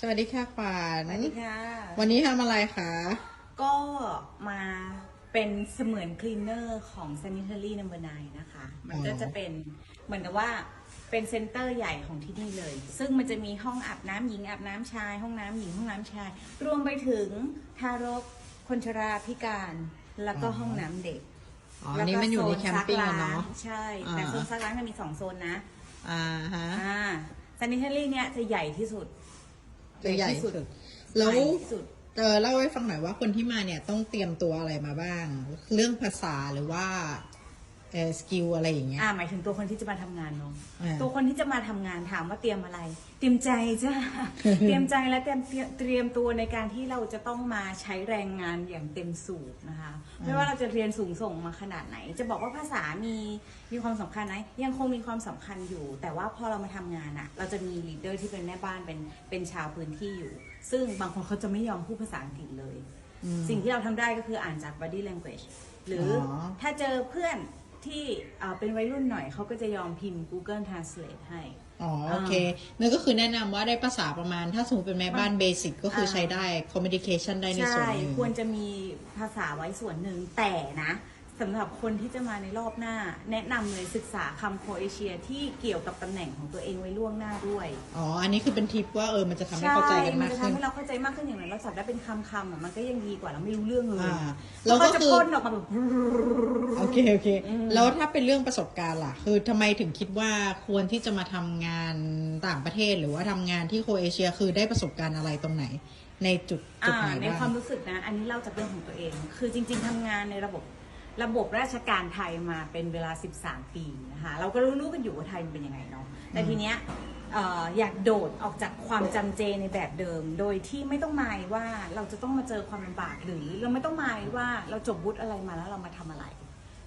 สวัสดีค่ะขวัญสวัสดีค่ะ วันนี้ทำอะไรคะ ก็มาเป็นเสมือนคลีนเนอร์ของ Sanitary Number 9นะคะ มันก็จะเป็นเหมือนกับว่าเป็นเซ็นเตอร์ใหญ่ของที่นี่เลย ซึ่งมันจะมีห้องอาบน้ำหญิงอาบน้ำชาย ห้องน้ำหญิงห้องน้ำชาย รวมไปถึงทารกคนชราพิการแล้วก็ห้องน้ำเด็กอ๋ออันนี้มันอยู่ในแคมปิ้งอะเนาะใช่ แต่อ่าโซนซักล้างจะมีสองโซนนะ อ่าฮะอ่า Sanitary เนี่ยจะใหญ่ที่สุด จะใหญ่สุดแล้วใหญ่ที่สุดเออเล่าให้ฟังหน่อยว่าคนที่มาเนี่ยต้องเตรียมตัวอะไรมาบ้าง เรื่องภาษาหรือว่าเออ สกิลอะไรอย่างเงี้ย อ่าหมายถึงตัวคนที่จะมาทำงานเนาะอ่า ตัวคนที่จะมาทำงานถามว่าเตรียมอะไร เตรียมใจจ้า เตรียมใจและเตรียมเตรียมเตรียมตัวในการที่เราจะต้องมาใช้แรงงานอย่างเต็มสูบนะคะ ไม่ว่าเราจะเรียนสูงส่งมาขนาดไหน จะบอกว่าภาษามีมีความสำคัญไหมยังคงมีความสำคัญอยู่ แต่ว่าพอเรามาทำงานอะเราจะมีลีดเดอร์ที่เป็นแม่บ้านเป็นเป็นชาวพื้นที่อยู่ ซึ่งบางคนเขาจะไม่ยอมพูดภาษาอังกฤษเลยอืมสิ่งที่เราทำได้ก็คืออ่านจาก body language หรือออ ถ้าเจอเพื่อน ที่เอ่อเป็นวัยรุ่นหน่อยเขาก็จะยอมพิมพ์ Google Translate ให้ อ๋อ โอเคนั่นก็คือแนะนำว่าได้ภาษาประมาณ ถ้าสมมติเป็นแม่บ้านเบสิกก็คือใช้ได้ communication ได้ในส่วนใช่หนึ่งควรจะมีภาษาไว้ส่วนหนึ่งแต่นะ สำหรับคนที่จะมาในรอบหน้า แนะนำเลยศึกษาคำโครเอเชียที่เกี่ยวกับตำแหน่งของตัวเองไว้ล่วงหน้าด้วยอ๋อ อันนี้คือเป็นทิปว่าเออมันจะทำให้เข้าใจกันมัมากจะขึ้นทำให้เราเข้าใจมากขึ้นอย่างไรเราจับได้เป็นคำคำๆอะมันก็ยังดีกว่าเราไม่รู้เรื่องเลยอ่าแล้แล้ววก็ก็จะคือ พ่นออกมาแบบโอเคโอเค แล้วถ้าเป็นเรื่องประสบการณ์ล่ะ คือทำไมถึงคิดว่าควรที่จะมาทำงานต่างประเทศหรือว่าทำงานที่โครเอเชียคือได้ประสบการณ์อะไรตรงไหน ในจุดจุดอ่าไหนในบ้าง ความรู้สึกนะ อันนี้เล่าจากเรื่องของตัวเอง คือจริง ๆทำงานในระบบ ระบบราชการไทยมาเป็นเวลา 13 ปีนะคะเราก็รู้ๆกันอยู่ว่าไทยมันเป็นยังไงเนาะแต่ทีเนี้ยเอ่ออยากโดดออกจากความจำเจในแบบเดิม โดยที่ไม่ต้องหมายว่าเราจะต้องมาเจอความลำบากหรือเราไม่ต้องหมายว่าเราจบวุฒิอะไรมาแล้วเรามาทำอะไร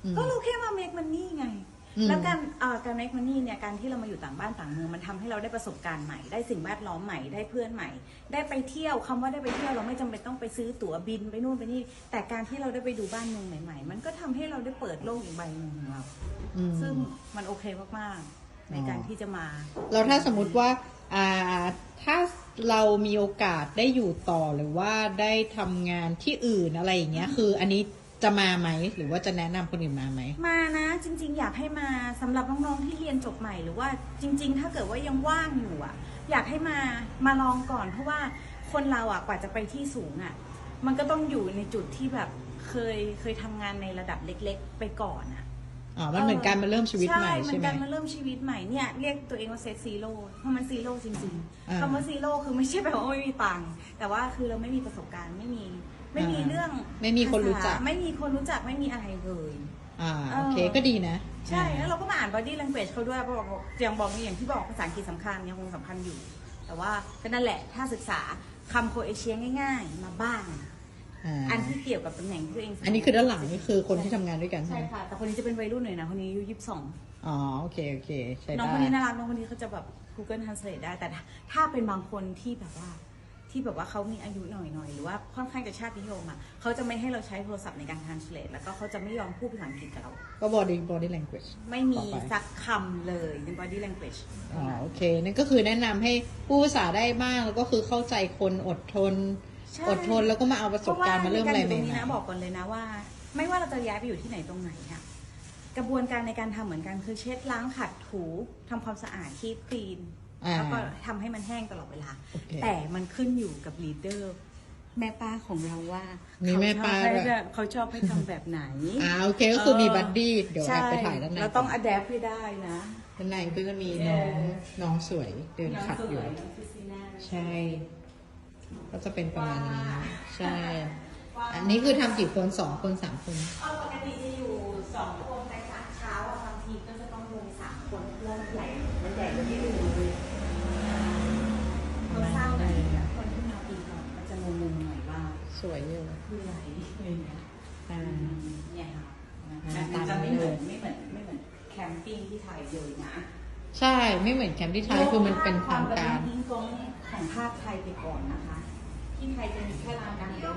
อืมก็เราแค่มา make money ไงอืม แล้วการเอ่อการ make money เนี่ยการที่เรามาอยู่ต่างบ้านต่างเมืองมันทำให้เราได้ประสบการณ์ใหม่ได้สิ่งแวดล้อมใหม่ได้เพื่อนใหม่ ได้ไปเที่ยวคำว่าได้ไปเที่ยวเราไม่จำเป็นต้องไปซื้อตั๋วบินไปนู่นไปนี่ แต่การที่เราได้ไปดูบ้านเมืองใหม่ ๆ มันก็ทำให้เราได้เปิดโลกอีกใบหนึ่งของเรา อืม ซึ่งมันโอเคมากๆ ในการที่จะมา แล้วถ้าสมมติว่าอ่าถ้าเรามีโอกาสได้อยู่ต่อหรือว่าได้ทำงานที่อื่นอะไรอย่างเงี้ย คืออันนี้ จะมาไหม หรือว่าจะแนะนำคนอื่นมาไหม มานะ จริง ๆ อยากให้มาสำหรับน้องๆที่เรียนจบใหม่หรือว่าจริง ๆ ถ้าเกิดว่ายังว่างอยู่อะ อยากให้มามาลองก่อน เพราะว่าคนเราอะกว่าจะไปที่สูงอะ มันก็ต้องอยู่ในจุดที่แบบเคยเคยทำงานในระดับเล็ก ๆ ไปก่อนอะ อ๋อ มันเหมือนการมาเริ่มชีวิตใหม่ใช่ใช่มันไหมการมาเริ่มชีวิตใหม่เนี่ยเรียกตัวเองว่าเซตซีโร่เพราะมันซีโร่จริงอ่า ๆคำว่าซีโร่คือไม่ใช่แบบว่าไม่มีตังค์แต่ว่าคือเราไม่มีประสบการณ์ไม่มี ไม่มีอ่าเรื่องไม่มีคนรู้จักภาษาไม่มีคนรู้จักไม่มีอะไรเลยอ่าเออโอเคก็ดีนะ ใช่แล้วเราก็มาอ่าน body language เขาด้วยเพราะบอกอย่างบอกนี่อย่างที่บอกภาษาอังกฤษสำคัญยังคงสำคัญอยู่ แต่ว่าก็นั่นแหละถ้าศึกษาคำโครเอเชียง่ายๆ มาบ้างอ่าอันที่เกี่ยวกับตำแหน่งที่ตัวเอง อันนี้คือด้านหลังนี่คือคนที่ทำงานด้วยกันใช่ใช่ไหมค่ะ แต่คนนี้จะเป็นวัยรุ่นหน่อยนะ คนนี้อายุยี่สิบสองอ๋อโอเคโอเคใช้น้องได้คนนี้น่ารักน้องคนนี้เขาจะแบบ Google Translate ได้แต่ถ้าถ้าเป็นบางคนที่แบบว่า ที่แบบว่าเขามีอายุหน่อยๆหรือว่าค่อนข้างจะชาตินิยมอะเขาจะไม่ให้เราใช้โทรศัพท์ในการ translate แล้วก็เขาจะไม่ยอมพูดภาษาอังกฤษกับเรา ก็ body body language ไม่มีต่อไปสักคำเลยใน body language อ๋อโอเค นั่นก็คือแนะนำให้ผู้ภาษาได้บ้างแล้วก็คือเข้าใจคนอดทนใช่อดทนแล้วก็มาเอาประสบการณ์มาเริ่มอะไรพาะว่าในใหกาอยู่ตรงนี้ม่นะบอกก่อนเลยนะว่า ไม่ว่าเราจะย้ายไปอยู่ที่ไหนตรงไหนค่ะกระบวนการในการทำเหมือนกันคือเช็ดล้างขัดถูทำความสะอาดคีบคลีนอ่า แล้วก็ทำให้มันแห้งตลอดเวลาโอเคแต่มันขึ้นอยู่กับลีดเดอร์แม่ป้าของเราว่ามีแม่ป้าเขชอบด้วยให้เขาชอบให้ทำแบบไหนอ่าโอเคก็คือมีเออบัดดี้เดี๋ยวแอใช่บไปถ่ายด้านในเราต้องอัดแอปให้ได้นะด้านในก็จะมีน้องเออน้องสวยเดินขัดอยู่น้งสวน้งคริสติน่าใช่ ก็จะเป็นประมาณนี้ ใช่ อันนี้คือทำกี่คนสองคนสามคนเออปกติ สวยอยู่คืออะไรอะไรเงี้ยอ่าเนี่ยค่ะอ่ามันจะตามนี้ไม่เหมืเลอยนไม่เหมือนไม่เหมือนแคมปิ้งที่ไทยเลยนะ ใช่ไม่เหมือนแคมป์ที่ไทยคือมันเป็นทางการทิ้งกงของภาคไทยไปก่อนนะคะ ที่ไทยจะมีแค่ร้านดังเดียวเลยเป็น